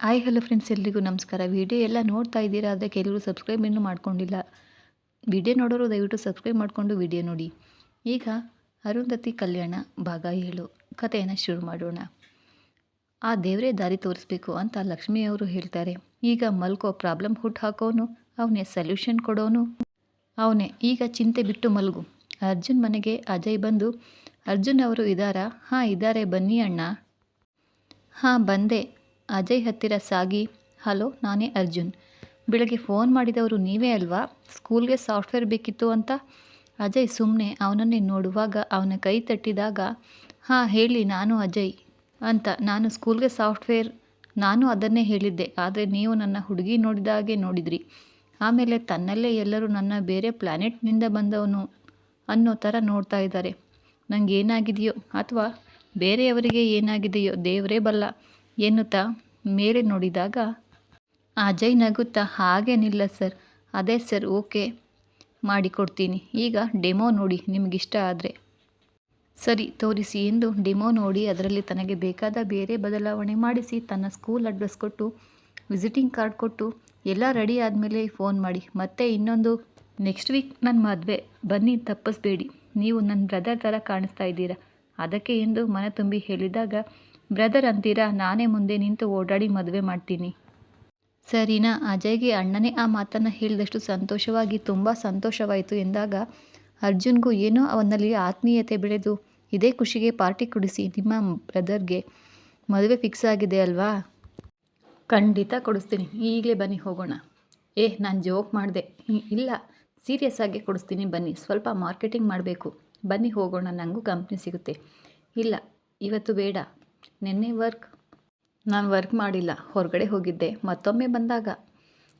Hi hello friends ಎಲ್ರಿಗೂ ನಮಸ್ಕಾರ. Video ಎಲ್ಲ ನೋಡ್ತಾ ಇದ್ದೀರಾ? ಆದರೆ ಕೆಲವರು ಸಬ್ಸ್ಕ್ರೈಬ್ ಇನ್ನೂ ಮಾಡ್ಕೊಂಡಿಲ್ಲ. ವಿಡಿಯೋ ನೋಡೋರು ದಯವಿಟ್ಟು ಸಬ್ಸ್ಕ್ರೈಬ್ ಮಾಡಿಕೊಂಡು ವಿಡಿಯೋ ನೋಡಿ. ಈಗ ಅರುಂಧತಿ ಕಲ್ಯಾಣ ಭಾಗ ಏಳು. ಕಥೆಯನ್ನು ಶುರು ಮಾಡೋಣ. ಆ ದೇವರೇ ದಾರಿ ತೋರಿಸ್ಬೇಕು ಅಂತ ಲಕ್ಷ್ಮಿಯವರು ಹೇಳ್ತಾರೆ. ಈಗ ಮಲ್ಕೋ ಪ್ರಾಬ್ಲಮ್ ಹುಟ್ಟು ಹಾಕೋನು, ಅವನೇ ಸೊಲ್ಯೂಷನ್ ಕೊಡೋನು. ಅವನೇ, ಈಗ ಚಿಂತೆ ಬಿಟ್ಟು ಮಲಗು. ಅರ್ಜುನ್ ಮನೆಗೆ ಅಜಯ್ ಬಂದು, ಅರ್ಜುನ್ ಅವರು ಇದ್ದಾರಾ ಹಾಂ ಇದ್ದಾರೆ ಬನ್ನಿ ಅಣ್ಣ. ಹಾಂ, ಬಂದೆ. ಅಜಯ್ ಹತ್ತಿರ ಸಾಗಿ, ಹಲೋ, ನಾನೇ ಅರ್ಜುನ್. ಬೆಳಗ್ಗೆ ಫೋನ್ ಮಾಡಿದವರು ನೀವೇ ಅಲ್ವಾ? ಸ್ಕೂಲ್ಗೆ ಸಾಫ್ಟ್ವೇರ್ ಬೇಕಿತ್ತು ಅಂತ? ಅಜಯ್ ಸುಮ್ಮನೆ ಅವನನ್ನೇ ನೋಡುವಾಗ ಅವನ ಕೈ ತಟ್ಟಿದಾಗ, ಹಾಂ, ಹೇಳಿ, ನಾನು ಅಜಯ್ ಅಂತ. ನಾನು ಸ್ಕೂಲ್ಗೆ ಸಾಫ್ಟ್ವೇರ್, ನಾನು ಅದನ್ನೇ ಹೇಳಿದ್ದೆ, ಆದರೆ ನೀವು ನನ್ನ ಹುಡುಗಿ ನೋಡಿದಾಗೆ ನೋಡಿದ್ರಿ. ಆಮೇಲೆ ತನ್ನಲ್ಲೇ ಎಲ್ಲರೂ ನನ್ನ ಬೇರೆ ಪ್ಲ್ಯಾನೆಟ್ನಿಂದ ಬಂದವನು ಅನ್ನೋ ಥರ ನೋಡ್ತಾ ಇದ್ದಾರೆ. ನನಗೇನಾಗಿದೆಯೋ ಅಥವಾ ಬೇರೆಯವರಿಗೆ ಏನಾಗಿದೆಯೋ ದೇವರೇ ಬಲ್ಲ ಎನ್ನುತ್ತಾ ಮೇಲೆ ನೋಡಿದಾಗ, ಅಜಯ್ ನಗುತ್ತಾ ಹಾಗೇನಿಲ್ಲ ಸರ್. ಅದೇ ಸರ್, ಓಕೆ ಮಾಡಿಕೊಡ್ತೀನಿ. ಈಗ ಡೆಮೋ ನೋಡಿ, ನಿಮಗಿಷ್ಟ ಆದರೆ. ಸರಿ, ತೋರಿಸಿ. ಎಂದು ಡೆಮೋ ನೋಡಿ, ಅದರಲ್ಲಿ ತನಗೆ ಬೇಕಾದ ಬೇರೆ ಬದಲಾವಣೆ ಮಾಡಿಸಿ, ತನ್ನ ಸ್ಕೂಲ್ ಅಡ್ರೆಸ್ ಕೊಟ್ಟು, ವಿಸಿಟಿಂಗ್ ಕಾರ್ಡ್ ಕೊಟ್ಟು, ಎಲ್ಲ ರೆಡಿ ಆದಮೇಲೆ ಫೋನ್ ಮಾಡಿ, ಮತ್ತೆ ಇನ್ನೊಂದು, ನೆಕ್ಸ್ಟ್ ವೀಕ್ ನನ್ನ ಮದುವೆ. ಬನ್ನಿ, ತಪ್ಪಿಸ್ಬೇಡಿ. ನೀವು ನನ್ನ ಬ್ರದರ್ ಥರ ಕಾಣಿಸ್ತಾ ಇದ್ದೀರಾ. ಅದಕ್ಕೆ ಎಂದು ಮನ ತುಂಬಿ ಹೇಳಿದಾಗ ಬ್ರದರ್ ಅಂತೀರಾ? ನಾನೇ ಮುಂದೆ ನಿಂತು ಓಡಾಡಿ ಮದುವೆ ಮಾಡ್ತೀನಿ. ಸರಿನಾ? ಅಜಯ್ಗೆ ಅಣ್ಣನೇ ಆ ಮಾತನ್ನು ಹೇಳಿದಷ್ಟು ಸಂತೋಷವಾಗಿ, ತುಂಬ ಸಂತೋಷವಾಯಿತು. ಎಂದಾಗ ಅರ್ಜುನ್ಗೂ ಏನೋ ಅವನಲ್ಲಿ ಆತ್ಮೀಯತೆ ಬೆಳೆದು, ಇದೇ ಖುಷಿಗೆ ಪಾರ್ಟಿ ಕೊಡಿಸಿ ನಿಮ್ಮ ಬ್ರದರ್ಗೆ ಮದುವೆ ಫಿಕ್ಸ್ ಆಗಿದೆ ಅಲ್ವಾ? ಖಂಡಿತ ಕೊಡಿಸ್ತೀನಿ. ಈಗಲೇ ಬನ್ನಿ, ಹೋಗೋಣ. ಏ, ನಾನು ಜೋಕ್ ಮಾಡಿದೆ. ಇಲ್ಲ. ಸೀರಿಯಸ್ ಆಗಿ ಕೊಡಿಸ್ತೀನಿ. ಬನ್ನಿ. ಸ್ವಲ್ಪ ಮಾರ್ಕೆಟಿಂಗ್ ಮಾಡಬೇಕು. ಬನ್ನಿ, ಹೋಗೋಣ. ನನಗೂ ಕಂಪ್ನಿ ಸಿಗುತ್ತೆ. ಇಲ್ಲ, ಇವತ್ತು ಬೇಡ. ನಿನ್ನೆ ವರ್ಕ್ ನಾನು ವರ್ಕ್ ಮಾಡಿಲ್ಲ, ಹೊರಗಡೆ ಹೋಗಿದ್ದೆ, ಮತ್ತೊಮ್ಮೆ ಬಂದಾಗ.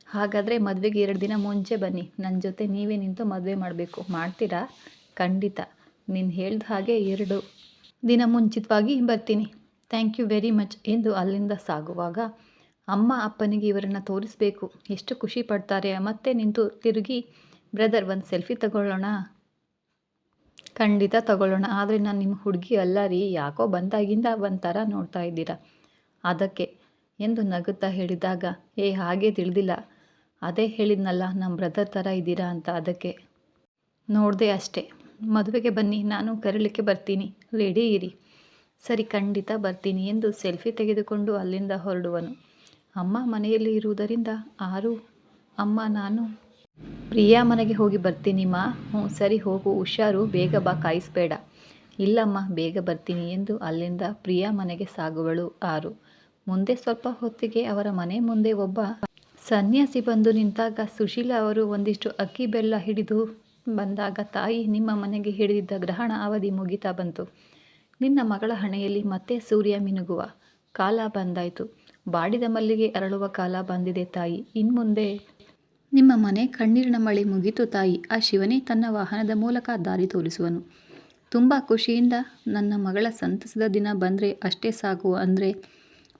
ಹಾಗಾದರೆ ಮದುವೆಗೆ ಎರಡು ದಿನ ಮುಂಚೆ ಬನ್ನಿ ನನ್ನ ಜೊತೆ ನೀವೇ ನಿಂತು ಮದುವೆ ಮಾಡಬೇಕು, ಮಾಡ್ತೀರಾ? ಖಂಡಿತ, ನೀನು ಹೇಳ್ದ ಹಾಗೆ ಎರಡು ದಿನ ಮುಂಚಿತವಾಗಿ ಬರ್ತೀನಿ. ಥ್ಯಾಂಕ್ ಯು ವೆರಿ ಮಚ್ ಎಂದು ಅಲ್ಲಿಂದ ಸಾಗುವಾಗ, ಅಮ್ಮ ಅಪ್ಪನಿಗೆ ಇವರನ್ನು ತೋರಿಸ್ಬೇಕು, ಎಷ್ಟು ಖುಷಿ ಪಡ್ತಾರೆ, ಮತ್ತೆ ನಿಂತು ತಿರುಗಿ ಬ್ರದರ್ ಒಂದು ಸೆಲ್ಫಿ ತಗೊಳ್ಳೋಣ? ಖಂಡಿತ ತಗೊಳ್ಳೋಣ. ಆದರೆ ನಾನು ನಿಮ್ಮ ಹುಡುಗಿ ಅಲ್ಲ ರೀ, ಯಾಕೋ ಬಂದಾಗಿಂದ ಒಂಥರ ನೋಡ್ತಾ ಇದ್ದೀರಾ? ಅದಕ್ಕೆ ಎಂದು ನಗುತ್ತಾ ಹೇಳಿದಾಗ, ಏ, ಹಾಗೆ ತಿಳಿದಿಲ್ಲ. ಅದೇ ಹೇಳಿದ್ನಲ್ಲ ನಮ್ಮ ಬ್ರದರ್ ಥರ ಇದ್ದೀರಾ? ಅಂತ ಅದಕ್ಕೆ ನೋಡಿದೆ ಅಷ್ಟೇ. ಮದುವೆಗೆ ಬನ್ನಿ, ನಾನು ಕರೀಲಿಕ್ಕೆ ಬರ್ತೀನಿ. ರೆಡಿ ಇರಿ. ಸರಿ, ಖಂಡಿತ ಬರ್ತೀನಿ ಎಂದು ಸೆಲ್ಫಿ ತೆಗೆದುಕೊಂಡು ಅಲ್ಲಿಂದ ಹೊರಡುವನು. ಅಮ್ಮ ಮನೆಯಲ್ಲಿ ಇರುವುದರಿಂದ ಆರು, ಅಮ್ಮ, ನಾನು ಪ್ರಿಯಾ ಮನೆಗೆ ಹೋಗಿ ಬರ್ತೀನಿಮ್ಮ ಹ್ಞೂ, ಸರಿ, ಹೋಗು. ಹುಷಾರು, ಬೇಗ ಬಾ, ಕಾಯಿಸ್ಬೇಡ. ಇಲ್ಲಮ್ಮ, ಬೇಗ ಬರ್ತೀನಿ ಎಂದು ಅಲ್ಲಿಂದ ಪ್ರಿಯಾ ಮನೆಗೆ ಸಾಗುವಳು ಆರು. ಮುಂದೆ ಸ್ವಲ್ಪ ಹೊತ್ತಿಗೆ ಅವರ ಮನೆ ಮುಂದೆ ಒಬ್ಬ ಸನ್ಯಾಸಿ ಬಂದು ನಿಂತಾಗ ಸುಶೀಲ ಅವರು ಒಂದಿಷ್ಟು ಅಕ್ಕಿ ಬೆಲ್ಲ ಹಿಡಿದು ಬಂದಾಗ ತಾಯಿ ನಿಮ್ಮ ಮನೆಗೆ ಹಿಡಿದಿದ್ದ ಗ್ರಹಣ ಅವಧಿ ಮುಗಿತಾ ಬಂತು. ನಿನ್ನ ಮಗಳ ಹಣೆಯಲ್ಲಿ ಮತ್ತೆ ಸೂರ್ಯ ಮಿನುಗುವ ಕಾಲ ಬಂದಾಯಿತು. ಬಾಡಿದ ಮಲ್ಲಿಗೆ ಅರಳುವ ಕಾಲ ಬಂದಿದೆ ತಾಯಿ. ಇನ್ಮುಂದೆ ನಿಮ್ಮ ಮನೆ ಕಣ್ಣೀರಿನ ಮಳೆ ಮುಗಿತು ತಾಯಿ. ಆ ಶಿವನೇ ತನ್ನ ವಾಹನದ ಮೂಲಕ ದಾರಿ ತೋರಿಸುವನು. ತುಂಬ ಖುಷಿಯಿಂದ ನನ್ನ ಮಗಳ ಸಂತಸದ ದಿನ ಬಂದರೆ ಅಷ್ಟೇ ಸಾಕು ಅಂದರೆ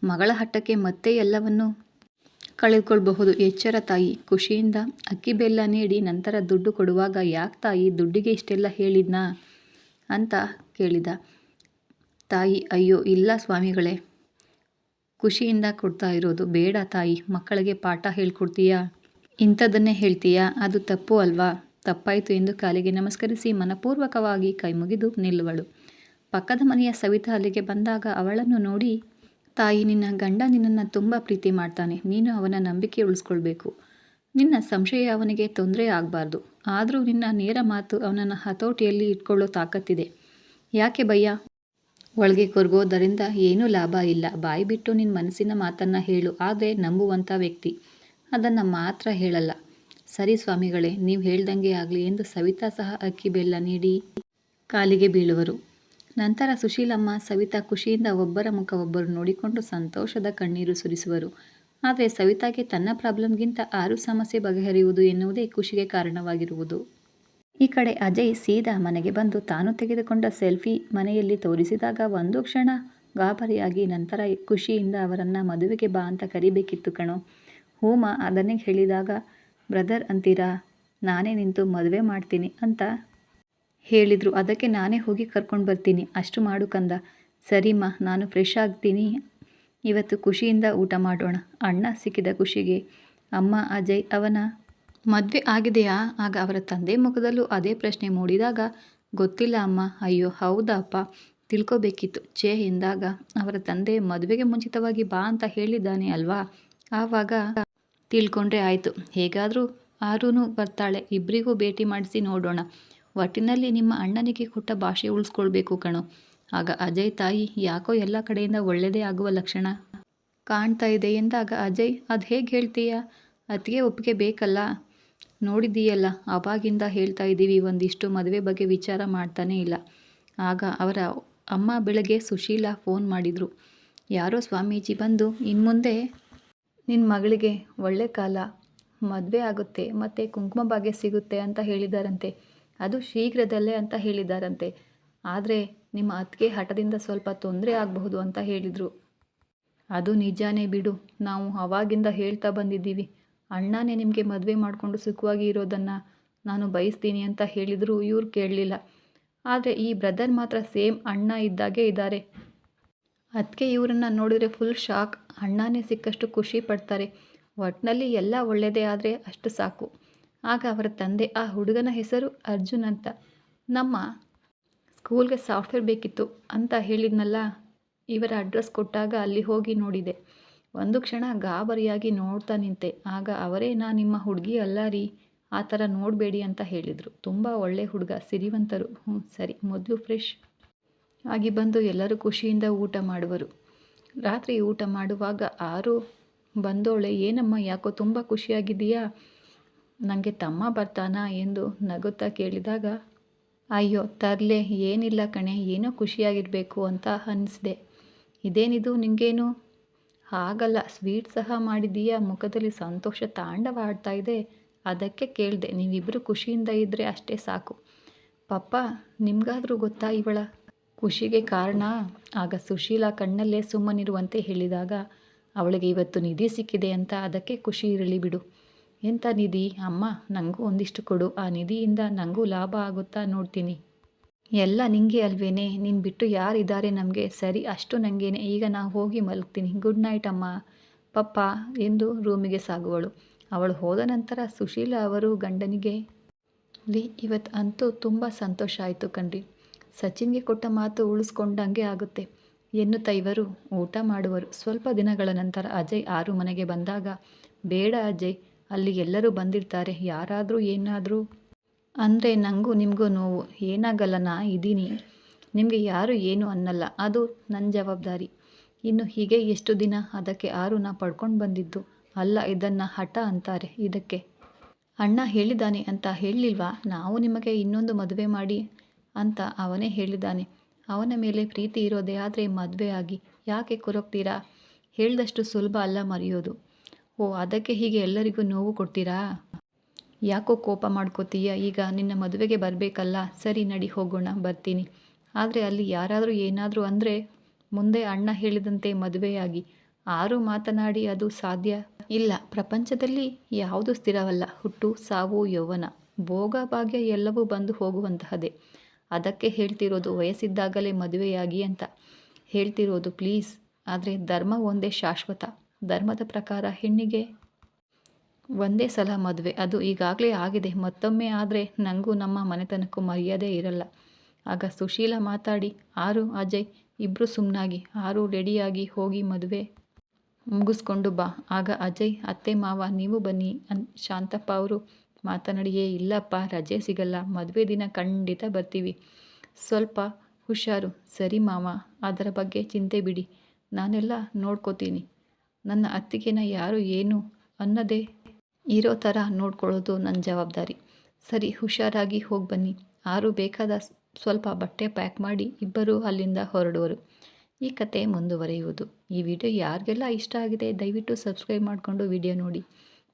ಮಗಳ ಹಟ್ಟಕ್ಕೆ ಮತ್ತೆ ಎಲ್ಲವನ್ನು ಕಳೆದುಕೊಳ್ಬಹುದು ಎಚ್ಚರ ತಾಯಿ. ಖುಷಿಯಿಂದ ಅಕ್ಕಿ ಬೆಲ್ಲ ನೀಡಿ ನಂತರ ದುಡ್ಡು ಕೊಡುವಾಗ, ಯಾಕೆ ತಾಯಿ, ದುಡ್ಡಿಗೆ ಇಷ್ಟೆಲ್ಲ ಹೇಳಿದ್ನಾ? ಅಂತ ಕೇಳಿದ. ತಾಯಿ, ಅಯ್ಯೋ, ಇಲ್ಲ ಸ್ವಾಮಿಗಳೇ. ಖುಷಿಯಿಂದ ಕೊಡ್ತಾ ಇರೋದು ಬೇಡ ತಾಯಿ. ಮಕ್ಕಳಿಗೆ ಪಾಠ ಹೇಳ್ಕೊಡ್ತೀಯಾ? ಇಂಥದ್ದನ್ನೇ ಹೇಳ್ತೀಯಾ? ಅದು ತಪ್ಪು ಅಲ್ವಾ? ತಪ್ಪಾಯಿತು ಎಂದು ಕಾಲಿಗೆ ನಮಸ್ಕರಿಸಿ ಮನಪೂರ್ವಕವಾಗಿ ಕೈಮುಗಿದು ನಿಲ್ಲುವಳು. ಪಕ್ಕದ ಮನೆಯ ಸವಿತಾ ಅಲ್ಲಿಗೆ ಬಂದಾಗ ಅವಳನ್ನು ನೋಡಿ, ತಾಯಿ, ನಿನ್ನ ಗಂಡ ನಿನ್ನನ್ನು ತುಂಬ ಪ್ರೀತಿ ಮಾಡ್ತಾನೆ. ನೀನು ಅವನ ನಂಬಿಕೆ ಉಳಿಸ್ಕೊಳ್ಬೇಕು. ನಿನ್ನ ಸಂಶಯ ಅವನಿಗೆ ತೊಂದರೆ ಆಗಬಾರ್ದು. ಆದರೂ ನಿನ್ನ ನೇರ ಮಾತು ಅವನನ್ನು ಹತೋಟಿಯಲ್ಲಿ ಇಟ್ಕೊಳ್ಳೋ ತಾಕತ್ತಿದೆ. ಯಾಕೆ ಭಯ್ಯ? ಒಳಗೆ ಕೊರಗೋದರಿಂದ ಏನೂ ಲಾಭ ಇಲ್ಲ. ಬಾಯಿ ಬಿಟ್ಟು ನಿನ್ನ ಮನಸ್ಸಿನ ಮಾತನ್ನು ಹೇಳು. ಆದರೆ ನಂಬುವಂಥ ವ್ಯಕ್ತಿ. ಅದನ್ನು ಮಾತ್ರ ಹೇಳಲ್ಲ. ಸರಿ ಸ್ವಾಮಿಗಳೇ, ನೀವು ಹೇಳ್ದಂಗೆ ಆಗಲಿ ಎಂದು ಸವಿತಾ ಸಹ ಅಕ್ಕಿ ಬೆಲ್ಲ ನೀಡಿ ಕಾಲಿಗೆ ಬೀಳುವರು. ನಂತರ ಸುಶೀಲಮ್ಮ ಸವಿತಾ ಖುಷಿಯಿಂದ ಒಬ್ಬರ ಮುಖ ಒಬ್ಬರು ನೋಡಿಕೊಂಡು ಸಂತೋಷದ ಕಣ್ಣೀರು ಸುರಿಸುವರು. ಆದರೆ ಸವಿತಾಗೆ ತನ್ನ ಪ್ರಾಬ್ಲಮ್ಗಿಂತ ಆರು ಸಮಸ್ಯೆ ಬಗೆಹರಿಯುವುದು ಎನ್ನುವುದೇ ಖುಷಿಗೆ ಕಾರಣವಾಗಿರುವುದು. ಈ ಕಡೆ ಅಜಯ್ ಸೀದಾ ಮನೆಗೆ ಬಂದು ತಾನು ತೆಗೆದುಕೊಂಡ ಸೆಲ್ಫಿ ಮನೆಯಲ್ಲಿ ತೋರಿಸಿದಾಗ ಒಂದು ಕ್ಷಣ ಗಾಬರಿಯಾಗಿ ನಂತರ ಖುಷಿಯಿಂದ ಅವರನ್ನು ಮದುವೆಗೆ ಬಾ ಅಂತ ಕರಿಬೇಕಿತ್ತು ಕಣೋ. ಹೂಮ ಅದನ್ನೇ ಹೇಳಿದಾಗ, ಬ್ರದರ್ ಅಂತೀರಾ? ನಾನೇ ನಿಂತು ಮದುವೆ ಮಾಡ್ತೀನಿ ಅಂತ ಹೇಳಿದರು. ಅದಕ್ಕೆ ನಾನೇ ಹೋಗಿ ಕರ್ಕೊಂಡು ಬರ್ತೀನಿ. ಅಷ್ಟು ಮಾಡು ಕಂದ. ಸರಿಮ್ಮ ನಾನು ಫ್ರೆಶ್ ಆಗ್ತೀನಿ. ಇವತ್ತು ಖುಷಿಯಿಂದ ಊಟ ಮಾಡೋಣ. ಅಣ್ಣ ಸಿಕ್ಕಿದ ಖುಷಿಗೆ. ಅಮ್ಮ, ಅಜಯ್ ಅವನ ಮದುವೆ ಆಗಿದೆಯಾ? ಆಗ ಅವರ ತಂದೆ ಮುಖದಲ್ಲೂ ಅದೇ ಪ್ರಶ್ನೆ ಮೂಡಿದಾಗ, ಗೊತ್ತಿಲ್ಲ ಅಮ್ಮ. ಅಯ್ಯೋ, ಹೌದಪ್ಪ. ತಿಳ್ಕೊಬೇಕಿತ್ತು. ಛೇ, ಎಂದಾಗ ಅವರ ತಂದೆ ಮದುವೆಗೆ ಮುಂಚಿತವಾಗಿ ಬಾ ಅಂತ ಹೇಳಿದ್ದಾನೆ ಅಲ್ವಾ? ಆವಾಗ ತಿಳ್ಕೊಂಡ್ರೆ ಆಯಿತು. ಹೇಗಾದರೂ ಆರೂ ಬರ್ತಾಳೆ. ಇಬ್ಬರಿಗೂ ಭೇಟಿ ಮಾಡಿಸಿ ನೋಡೋಣ. ಒಟ್ಟಿನಲ್ಲಿ ನಿಮ್ಮ ಅಣ್ಣನಿಗೆ ಕೊಟ್ಟ ಭಾಷೆ ಉಳಿಸ್ಕೊಳ್ಬೇಕು ಕಣೋ. ಆಗ ಅಜಯ್ ತಾಯಿ ಯಾಕೋ ಎಲ್ಲ ಕಡೆಯಿಂದ ಒಳ್ಳೆಯದೇ ಆಗುವ ಲಕ್ಷಣ? ಕಾಣ್ತಾ ಇದೆ ಎಂದಾಗ ಅಜಯ್, ಅದು ಹೇಗೆ ಹೇಳ್ತೀಯ? ಅತ್ತಿಗೆ ಒಪ್ಪಿಗೆ ಬೇಕಲ್ಲ. ನೋಡಿದ್ದೀಯಲ್ಲ, ಅವಾಗಿಂದ ಹೇಳ್ತಾ ಇದ್ದೀವಿ, ಒಂದಿಷ್ಟು ಮದುವೆ ಬಗ್ಗೆ ವಿಚಾರ ಮಾಡ್ತಾನೇ ಇಲ್ಲ. ಆಗ ಅವರ ಅಮ್ಮ ಬೆಳಗ್ಗೆ ಸುಶೀಲಾ ಫೋನ್ ಮಾಡಿದರು. ಯಾರೋ ಸ್ವಾಮೀಜಿ ಬಂದು, ಇನ್ಮುಂದೆ ನಿನ್ನ ಮಗಳಿಗೆ ಒಳ್ಳೆ ಕಾಲ, ಮದುವೆ ಆಗುತ್ತೆ, ಮತ್ತು ಕುಂಕುಮ ಭಾಗ್ಯ ಸಿಗುತ್ತೆ ಅಂತ ಹೇಳಿದಾರಂತೆ. ಅದು ಶೀಘ್ರದಲ್ಲೇ ಅಂತ ಹೇಳಿದಾರಂತೆ. ಆದರೆ ನಿಮ್ಮ ಅತ್ತಿಗೆ ಹಠದಿಂದ ಸ್ವಲ್ಪ ತೊಂದರೆ ಆಗಬಹುದು ಅಂತ ಹೇಳಿದರು. ಅದು ನಿಜಾನೇ ಬಿಡು. ನಾವು ಅವಾಗಿಂದ ಹೇಳ್ತಾ ಬಂದಿದ್ದೀವಿ. ಅಣ್ಣನೇ ನಿಮಗೆ ಮದುವೆ ಮಾಡಿಕೊಂಡು ಸುಖವಾಗಿ ಇರೋದನ್ನು ನಾನು ಬಯಸ್ತೀನಿ ಅಂತ ಹೇಳಿದರೂ ಇವ್ರು ಕೇಳಲಿಲ್ಲ. ಆದರೆ ಈ ಬ್ರದರ್ ಮಾತ್ರ ಸೇಮ್ ಅಣ್ಣ ಇದ್ದಾಗೆ ಇದ್ದಾರೆ. ಅದಕ್ಕೆ ಇವರನ್ನು ನೋಡಿದರೆ ಫುಲ್ ಶಾಕ್ ಅಣ್ಣನೇ ಸಿಕ್ಕಷ್ಟು ಖುಷಿ ಪಡ್ತಾರೆ. ಒಟ್ಟಿನಲ್ಲಿ ಎಲ್ಲ ಒಳ್ಳೆಯದೇ ಆದರೆ ಅಷ್ಟು ಸಾಕು. ಆಗ ಅವರ ತಂದೆ, ಆ ಹುಡುಗನ ಹೆಸರು ಅರ್ಜುನ್ ಅಂತ. ನಮ್ಮ ಸ್ಕೂಲ್ಗೆ ಸಾಫ್ಟ್ವೇರ್ ಬೇಕಿತ್ತು ಅಂತ ಹೇಳಿದ್ನಲ್ಲ, ಇವರ ಅಡ್ರೆಸ್ ಕೊಟ್ಟಾಗ ಅಲ್ಲಿ ಹೋಗಿ ನೋಡಿದೆ. ಒಂದು ಕ್ಷಣ ಗಾಬರಿಯಾಗಿ ನೋಡ್ತಾ ನಿಂತೆ. ಆಗ ಅವರೇ, ನಾ ನಿಮ್ಮ ಹುಡುಗಿ ಅಲ್ಲ ರೀ, ಆ ಥರ ನೋಡಬೇಡಿ ಅಂತ ಹೇಳಿದರು. ತುಂಬ ಒಳ್ಳೆ ಹುಡುಗ, ಸಿರಿವಂತರು. ಹ್ಞೂ ಸರಿ, ಮೊದಲು ಫ್ರೆಶ್ ಆಗಿ ಬಂದು ಎಲ್ಲರೂ ಖುಷಿಯಿಂದ ಊಟ ಮಾಡುವರು. ರಾತ್ರಿ ಊಟ ಮಾಡುವಾಗ ಆರು, ಬಂದೋಳೆ, ಏನಮ್ಮ, ಯಾಕೋ ತುಂಬ ಖುಷಿಯಾಗಿದೆಯಾ ನನಗೆ ತಮ್ಮ ಬರ್ತಾನಾ? ಎಂದು ನಗುತ್ತಾ ಕೇಳಿದಾಗ, ಅಯ್ಯೋ, ತರಲೆ, ಏನಿಲ್ಲ ಕಣೆ, ಏನೋ ಖುಷಿಯಾಗಿರಬೇಕು ಅಂತ ಅನ್ನಿಸಿದೆ ಇದೇನಿದು ನಿಮಗೇನು ಹಾಗಲ್ಲ, ಸ್ವೀಟ್ ಸಹ ಮಾಡಿದೀಯಾ ಮುಖದಲ್ಲಿ ಸಂತೋಷ ತಾಂಡವ ಆಡ್ತಾ ಇದೆ. ಅದಕ್ಕೆ ಕೇಳಿದೆ ನೀವಿಬ್ಬರು ಖುಷಿಯಿಂದ ಇದ್ದರೆ ಅಷ್ಟೇ ಸಾಕು. ಪಪ್ಪ, ನಿಮಗಾದರೂ ಗೊತ್ತಾ ಇವಳ? ಖುಷಿಗೆ ಕಾರಣ? ಆಗ ಸುಶೀಲಾ ಕಣ್ಣಲ್ಲೇ ಸುಮ್ಮನಿರುವಂತೆ ಹೇಳಿದಾಗ, ಅವಳಿಗೆ ಇವತ್ತು ನಿಧಿ ಸಿಕ್ಕಿದೆ ಅಂತ ಅದಕ್ಕೆ ಖುಷಿ ಇರಲಿ ಬಿಡು. ಎಂಥ ನಿಧಿ? ಅಮ್ಮ ನನಗೂ ಒಂದಿಷ್ಟು ಕೊಡು. ಆ ನಿಧಿಯಿಂದ ನನಗೂ ಲಾಭ ಆಗುತ್ತಾ ನೋಡ್ತೀನಿ. ಎಲ್ಲ ನಿಂಗೆ ಅಲ್ವೇನೆ? ನೀನು ಬಿಟ್ಟು ಯಾರಿದ್ದಾರೆ ನಮಗೆ? ಸರಿ, ಅಷ್ಟು ನನಗೇನೆ ಈಗ ನಾನು ಹೋಗಿ ಮಲಗ್ತೀನಿ. ಗುಡ್ ನೈಟ್ ಅಮ್ಮ. ಪಪ್ಪ ಎಂದು ರೂಮಿಗೆ ಸಾಗುವಳು. ಅವಳು ಹೋದ ನಂತರ ಸುಶೀಲಾ ಅವರು ಗಂಡನಿಗೆ, ಲೀ ಇವತ್ತು ಅಂತೂ ತುಂಬ ಸಂತೋಷ ಆಯಿತು ಕಣ್ರಿ. ಸಚಿನ್ಗೆ ಕೊಟ್ಟ ಮಾತು ಉಳಿಸ್ಕೊಂಡಂಗೆ ಆಗುತ್ತೆ. ಎನ್ನುತ್ತಾ ಇವರು ಊಟ ಮಾಡುವರು. ಸ್ವಲ್ಪ ದಿನಗಳ ನಂತರ ಅಜಯ್ ಆರು ಮನೆಗೆ ಬಂದಾಗ, ಬೇಡ ಅಜಯ್, ಅಲ್ಲಿ ಎಲ್ಲರೂ ಬಂದಿರ್ತಾರೆ, ಯಾರಾದರೂ ಏನಾದರೂ. ಅಂದರೆ ನನಗೂ ನಿಮಗೂ ನೋವು, ಏನಾಗಲ್ಲ ನಾ ಇದ್ದೀನಿ. ನಿಮಗೆ ಯಾರು ಏನು ಅನ್ನಲ್ಲ, ಅದು ನನ್ನ ಜವಾಬ್ದಾರಿ. ಇನ್ನು ಹೀಗೆ ಎಷ್ಟು ದಿನ ಅದಕ್ಕೆ ಆರು ನಾ ಪಡ್ಕೊಂಡು ಬಂದಿದ್ದು? ಅಲ್ಲ, ಇದನ್ನು ಹಠ ಅಂತಾರೆ, ಇದಕ್ಕೆ. ಅಣ್ಣ ಹೇಳಿದ್ದಾನೆ ಅಂತ ಹೇಳಲಿಲ್ವಾ ನಾವು ನಿಮಗೆ ಇನ್ನೊಂದು ಮದುವೆ ಮಾಡಿ ಅಂತ ಅವನೇ ಹೇಳಿದ್ದಾನೆ. ಅವನ ಮೇಲೆ ಪ್ರೀತಿ ಇರೋದೇ ಆದರೆ ಮದುವೆ ಆಗಿ ಯಾಕೆ ಕೊರಗ್ತೀರಾ ಹೇಳಿದಷ್ಟು ಸುಲಭ ಅಲ್ಲ ಮರೆಯೋದು. ಓ, ಅದಕ್ಕೆ ಹೀಗೆ ಎಲ್ಲರಿಗೂ ನೋವು ಕೊಡ್ತೀರಾ? ಯಾಕೋ ಕೋಪ ಮಾಡ್ಕೋತೀಯ? ಈಗ ನಿನ್ನ ಮದುವೆಗೆ ಬರಬೇಕಲ್ಲ. ಸರಿ, ನಡಿ, ಹೋಗೋಣ, ಬರ್ತೀನಿ. ಆದರೆ ಅಲ್ಲಿ ಯಾರಾದರೂ ಏನಾದರೂ ಅಂದರೆ ಮುಂದೆ ಅಣ್ಣ ಹೇಳಿದಂತೆ ಮದುವೆಯಾಗಿ. ಆರು ಮಾತನಾಡಿ ಅದು ಸಾಧ್ಯ? ಇಲ್ಲ, ಪ್ರಪಂಚದಲ್ಲಿ ಯಾವುದು ಸ್ಥಿರವಲ್ಲ. ಹುಟ್ಟು, ಸಾವು, ಯೌವನ. ಭೋಗ, ಭಾಗ್ಯ ಎಲ್ಲವೂ ಬಂದು ಹೋಗುವಂತಹದೇ. ಅದಕ್ಕೆ ಹೇಳ್ತಿರೋದು ವಯಸ್ಸಿದ್ದಾಗಲೇ ಮದುವೆಯಾಗಿ ಅಂತ. ಹೇಳ್ತಿರೋದು ಪ್ಲೀಸ್, ಆದರೆ ಧರ್ಮ ಒಂದೇ ಶಾಶ್ವತ. ಧರ್ಮದ ಪ್ರಕಾರ ಹೆಣ್ಣಿಗೆ ಒಂದೇ ಸಲ ಮದುವೆ. ಅದು ಈಗಾಗಲೇ ಆಗಿದೆ. ಮತ್ತೊಮ್ಮೆ ಆದರೆ ನನಗೂ ನಮ್ಮ ಮನೆತನಕ್ಕೂ ಮರ್ಯಾದೆ ಇರಲ್ಲ. ಆಗ ಸುಶೀಲ ಮಾತಾಡಿ, ಆರು, ಅಜಯ್ ಇಬ್ಬರು ಸುಮ್ಮನಾಗಿ ಆರು ರೆಡಿಯಾಗಿ ಹೋಗಿ ಮದುವೆ ಮುಗಿಸ್ಕೊಂಡು ಬಾ. ಆಗ ಅಜಯ್, ಅತ್ತೆ, ಮಾವ, ನೀವು ಬನ್ನಿ. ಅನ್ ಶಾಂತಪ್ಪ ಅವರು ಮಾತನಾಡಿಯೇ, ಇಲ್ಲಪ್ಪ, ರಜೆ ಸಿಗಲ್ಲ, ಮದುವೆ ದಿನ ಖಂಡಿತ ಬರ್ತೀವಿ. ಸ್ವಲ್ಪ ಹುಷಾರು. ಸರಿ ಮಾವ, ಅದರ ಬಗ್ಗೆ ಚಿಂತೆ ಬಿಡಿ. ನಾನೆಲ್ಲ ನೋಡ್ಕೋತೀನಿ. ನನ್ನ ಅತ್ತಿಗೆನ ಯಾರು ಏನು ಅನ್ನದೇ ಇರೋ ಥರ ನೋಡ್ಕೊಳ್ಳೋದು ನನ್ನ ಜವಾಬ್ದಾರಿ. ಸರಿ, ಹುಷಾರಾಗಿ ಹೋಗಿ ಬನ್ನಿ. ಆರು ಬೇಕಾದ ಸ್ವಲ್ಪ ಬಟ್ಟೆ ಪ್ಯಾಕ್ ಮಾಡಿ ಇಬ್ಬರು ಅಲ್ಲಿಂದ ಹೊರಡುವರು. ಈ ಕತೆ ಮುಂದುವರೆಯುವುದು. ಈ ವಿಡಿಯೋ ಯಾರಿಗೆಲ್ಲ ಇಷ್ಟ ಆಗಿದೆ ದಯವಿಟ್ಟು ಸಬ್ಸ್ಕ್ರೈಬ್ ಮಾಡಿಕೊಂಡು ವಿಡಿಯೋ ನೋಡಿ.